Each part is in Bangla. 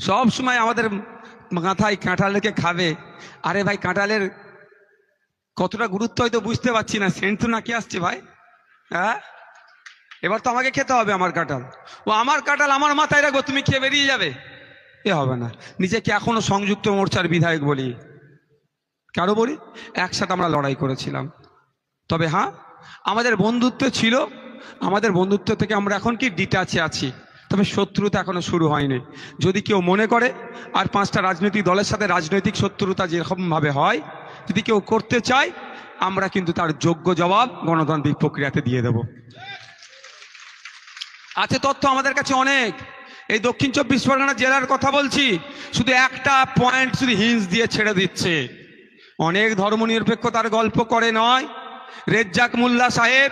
সব সময় আমাদের মাথায় কাঁঠাল রেখে খাবে। আরে ভাই, কাঁঠালের কতটা গুরুত্ব হয়তো বুঝতে পারছি না। সেন্ট তো নাকি আসছে ভাই? হ্যাঁ? এবার তো আমাকে খেতে হবে আমার কাঁঠাল। ও, আমার কাঁঠাল আমার মাথায় রাখব, তুমি খেয়ে বেরিয়ে যাবে। এ হবে না। নিজেকে এখনও সংযুক্ত মোর্চার বিধায়ক বলি। কারও বলি? একসাথে আমরা লড়াই করেছিলাম। তবে হ্যাঁ আমাদের বন্ধুত্ব ছিল। আমাদের বন্ধুত্ব থেকে আমরা এখন কি ডিটাচে আছি? তবে শত্রুতা এখনও শুরু হয়নি। যদি কেউ মনে করে, আর পাঁচটা রাজনৈতিক দলের সাথে রাজনৈতিক শত্রুতা যেরকমভাবে হয়, যদি কেউ করতে চায়, আমরা কিন্তু তার যোগ্য জবাব গণতান্ত্রিক প্রক্রিয়াতে দিয়ে দেব। আছে তথ্য আমাদের কাছে অনেক। এই দক্ষিণ চব্বিশ পরগনা জেলার কথা বলছি, শুধু একটা পয়েন্ট শুধু হিন্স দিয়ে ছেড়ে দিচ্ছে। অনেক ধর্মনিরপেক্ষতার গল্প করে নয়। রেজ্জাক মোল্লা সাহেব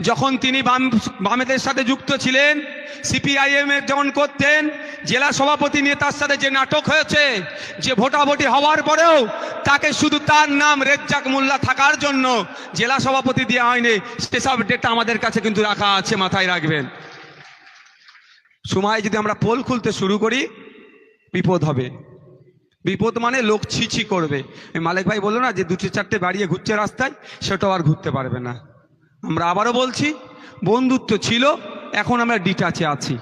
যখন তিনি বাম, বামেদের সাথে যুক্ত ছিলেন সিপিআইএম এর যখন করতেন, জেলা সভাপতি নিয়ে তার সাথে যে নাটক হয়েছে, যে ভোটাভুটি হওয়ার পরেও তাকে শুধু তার নাম রেজ্জাক মোল্লা থাকার জন্য জেলা সভাপতি দেওয়া হয়নি। সেসব ডেটা আমাদের কাছে কিন্তু রাখা আছে, মাথায় রাখবেন। সময় যদি আমরা পোল খুলতে শুরু করি, বিপদ হবে। বিপদ মানে লোক ছিছি করবে। মালিক ভাই বলল না যে দুটো চারটে বাড়িয়ে ঘুরছে রাস্তায়, সেটাও আর ঘুরতে পারবে না। আমরা আবারও বলছি, বন্ধুত্ব ছিল, এখন আমরা ডিটাচে আছি।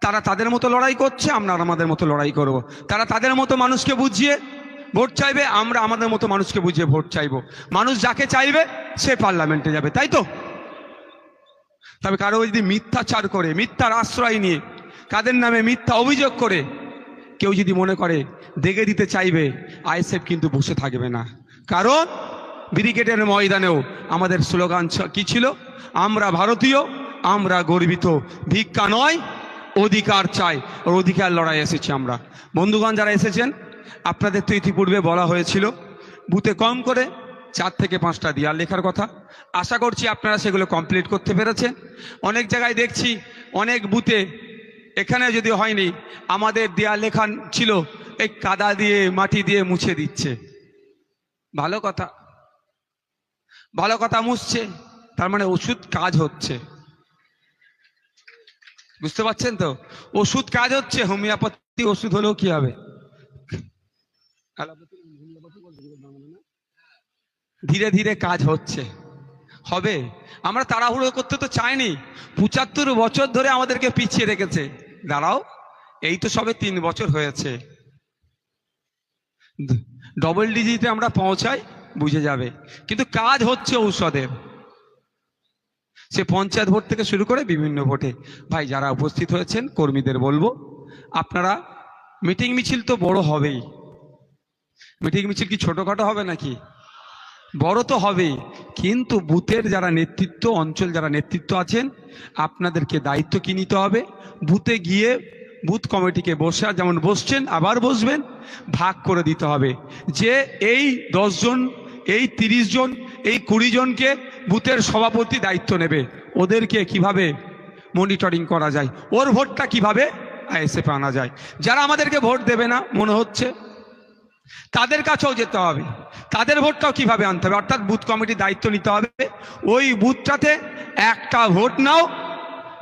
তারা তাদের মতো লড়াই করছে, আমরা আমাদের মতো লড়াই করব। তারা তাদের মতো মানুষকে বুঝিয়ে ভোট চাইবে, আমরা আমাদের মতো মানুষকে বুঝিয়ে ভোট চাইব। মানুষ যাকে চাইবে, সে পার্লামেন্টে যাবে, তাই তো? তবে কারও যদি মিথ্যাচার করে, মিথ্যার আশ্রয় নিয়ে, কাদের নামে মিথ্যা অভিযোগ করে, কেউ যদি মনে করে দেখে দিতে চাইবে, আইএসএফ কিন্তু বসে থাকবে না। কারণ ব্রিগেডের ময়দানেও আমাদের স্লোগান কি ছিল? আমরা ভারতীয়, আমরা গর্বিত। ভিক্ষা নয়, অধিকার চাই। ওর অধিকার লড়াই এসেছি আমরা। বন্ধুগণ যারা এসেছেন, আপনাদের তো ইতিপূর্বে বলা হয়েছিল, বুথে কম করে চার থেকে পাঁচটা দেয়াল লেখার কথা। আশা করছি আপনারা সেগুলো কমপ্লিট করতে পেরেছেন। অনেক জায়গায় দেখছি, অনেক বুথে এখানে যদি হয়নি, আমাদের দেয়াল লেখান ছিল, এই কাদা দিয়ে, মাটি দিয়ে মুছে দিচ্ছে। ভালো কথা। ভালো কথা মুছছে, তার মানে ওষুধ কাজ হচ্ছে। বুঝতে পারছেন তো? ওষুধ কাজ হচ্ছে, হোমিওপ্যাথি ওষুধ হলেও কি হবে? ধীরে ধীরে কাজ হচ্ছে। হবে। আমরা তাড়াহুড়ো করতে তো চাইনি। পঁচাত্তর বছর ধরে আমাদেরকে পিছিয়ে রেখেছে। দাঁড়াও, এই তো সবে তিন বছর হয়েছে। ডবল ডিজিটে আমরা পৌঁছাই। বুঝে যাবে। কিন্তু কাজ হচ্ছে ঔষধের সে পঞ্চায়েত ভোট থেকে শুরু করে বিভিন্ন ভোটে। ভাই, যারা উপস্থিত হয়েছেন, কর্মীদের বলব, আপনারা মিটিং মিছিল তো বড় হবেই। মিটিং মিছিল কি ছোটখাটো হবে নাকি? বড় তো হবেই। কিন্তু বুথের যারা নেতৃত্ব, অঞ্চল যারা নেতৃত্ব আছেন, আপনাদেরকে দায়িত্ব কি নিতে হবে? বুথে গিয়ে বুথ কমিটিকে বসে, যেমন বসছেন, আবার বসবেন, ভাগ করে দিতে হবে। যে এই জন এই তিরিশ জন, এই কুড়ি জনকে বুথের সভাপতি দায়িত্ব নেবে। ওদেরকে কীভাবে মনিটরিং করা যায়? ওর ভোটটা কীভাবে আইএসএফ আনা যায়? যারা আমাদেরকে ভোট দেবে না, মনে হচ্ছে, তাদের কাছেও যেতে হবে। তাদের ভোটটাও কীভাবে আনতে হবে? অর্থাৎ বুথ কমিটির দায়িত্ব নিতে হবে। ওই বুথটাতে একটা ভোট নাও,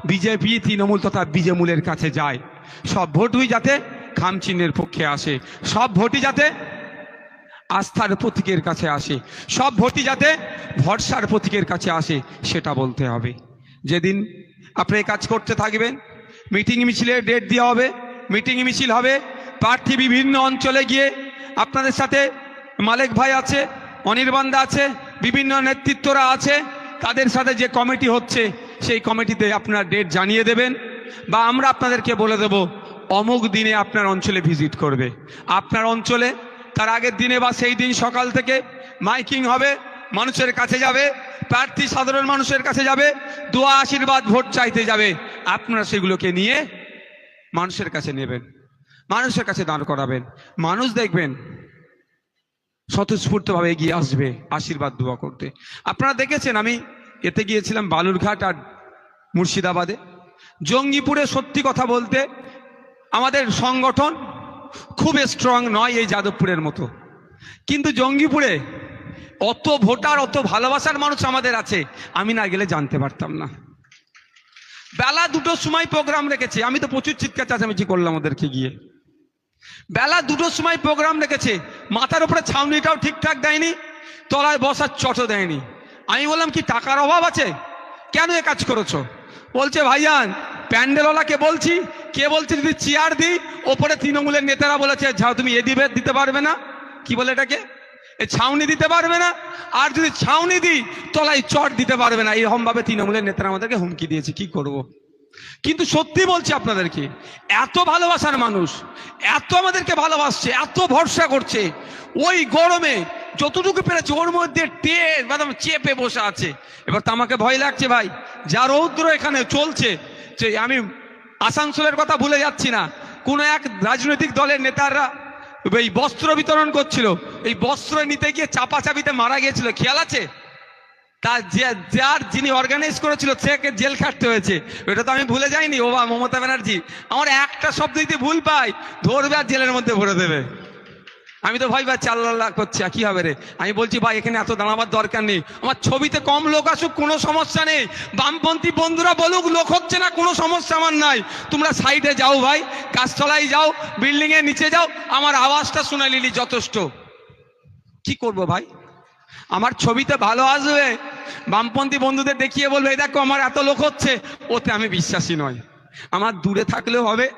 বিজেপি, তৃণমূল তথা বিজেমূলের কাছে যায়। সব ভোটই যাতে খামচিহ্নের পক্ষে আসে। সব ভোটই যাতে আস্থার প্রতীকের কাছে আসে। সব ভোটই যাতে ভরসার প্রতীকের কাছে আসে, সেটা বলতে হবে। যেদিন আপনি কাজ করতে থাকবেন, মিটিং মিছিলের ডেট দেওয়া হবে, মিটিং মিছিল হবে, প্রার্থী বিভিন্ন অঞ্চলে গিয়ে আপনাদের সাথে মালেক ভাই আছে অনির্বাণদা আছে, বিভিন্ন নেতৃত্বরা আছে, তাদের সাথে যে কমিটি হচ্ছে, সেই কমিটিতে আপনার ডেট জানিয়ে দেবেন বা আমরা আপনাদেরকে বলে দেব, অমুক দিনে আপনার অঞ্চলে ভিজিট করবে। আপনার অঞ্চলে তার আগের দিনে বা সেই দিন সকাল থেকে মাইকিং হবে, মানুষের কাছে যাবে, প্রার্থী সাধারণ মানুষের কাছে যাবে, দোয়া, আশীর্বাদ, ভোট চাইতে যাবে। আপনারা সেগুলোকে নিয়ে মানুষের কাছে নেবেন, মানুষের কাছে দাঁড় করাবেন। মানুষ দেখবেন স্বতঃস্ফূর্তভাবে এগিয়ে আসবে আশীর্বাদ, দোয়া করতে। আপনারা দেখেছেন, আমি এতে গিয়েছিলাম বালুরঘাট আর মুর্শিদাবাদে। জঙ্গিপুরে সত্যি কথা বলতে আমাদের সংগঠন খুব স্ট্রং নয় এই যাদবপুরের মতো। কিন্তু জঙ্গিপুরে অত ভোটার, অত ভালোবাসার মানুষ আমাদের আছে, আমি না গেলে জানতে পারতাম না। বেলা দুটোর সময় প্রোগ্রাম রেখেছে, আমি তো প্রচুর চিৎকার চাচামেচি করলাম ওদেরকে গিয়ে। বেলা দুটোর সময় প্রোগ্রাম রেখেছে, মাথার উপরে ছাউনিটাও ঠিকঠাক দেয়নি, তলায় বসার চটও দেয়নি। আমি বললাম, কি টাকার অভাব আছে? কেন এ কাজ করেছ? বলছে, ভাইজান, প্যান্ডেলওয়ালাকে বলছি কে বলছে যদি চেয়ার দিই ওপরে তৃণমূলের নেতারা বলেছে তুমি এ দিবে, দিতে পারবে না। কি বলে এটাকে? এ ছাউনি দিতে পারবে না। আর যদি ছাউনি দিই, তলায় চট দিতে পারবে না। এরকম ভাবে তৃণমূলের নেতারা আমাদেরকে হুমকি দিয়েছে। কি করব। কিন্তু সত্যি বলছি আপনাদেরকে, এত ভালোবাসার মানুষ, এত আমাদেরকে ভালোবাসছে, এত ভরসা করছে, ওই গরমে যতটুকু পেরেছে, ওর মধ্যে টে একদম চেপে বসে আছে। এবার তো আমাকে ভয় লাগছে ভাই। যা রৌদ্র এখানে চলছে, যে আমি আসানসোলের কথা ভুলে যাচ্ছি না। কোনো এক রাজনৈতিক দলের নেতারা এই বস্ত্র বিতরণ করছিল। এই বস্ত্র নিতে গিয়ে চাপা চাপিতে মারা গিয়েছিল। খেয়াল আছে? তার যার যিনি অর্গানাইজ করেছিল সেকে জেল খাটতে হয়েছে। এটা তো আমি ভুলে যাইনি ও মমতা ব্যানার্জি। আমার একটা শব্দ যদি ভুল পাই। ধরবে আর জেলের মধ্যে ভরে দেবে। আমি তো ভাই ভাই চাল্লা করছি কি হবে রে? আমি বলছি, ভাই, এখানে এত দাঁড়াবার দরকার নেই। আমার ছবিতে কম লোক আসুক, কোনো সমস্যা নেই। বামপন্থী বন্ধুরা বলুক, লোক হচ্ছে না, কোনো সমস্যা আমার নাই। তোমরা সাইডে যাও ভাই, গাছতলায় যাও, বিল্ডিং এর নিচে যাও। আমার আওয়াজটা শুনে নিলি যথেষ্ট। কি করব ভাই? আমার ছবিতে ভালো আসবে? বামপন্থী বন্ধুদের দেখিয়ে বলবে, "এই দেখো, আমার এত লোক হচ্ছে। ওতে আমি বিশ্বাসী নয় আমার দূরে থাকলেও হবে।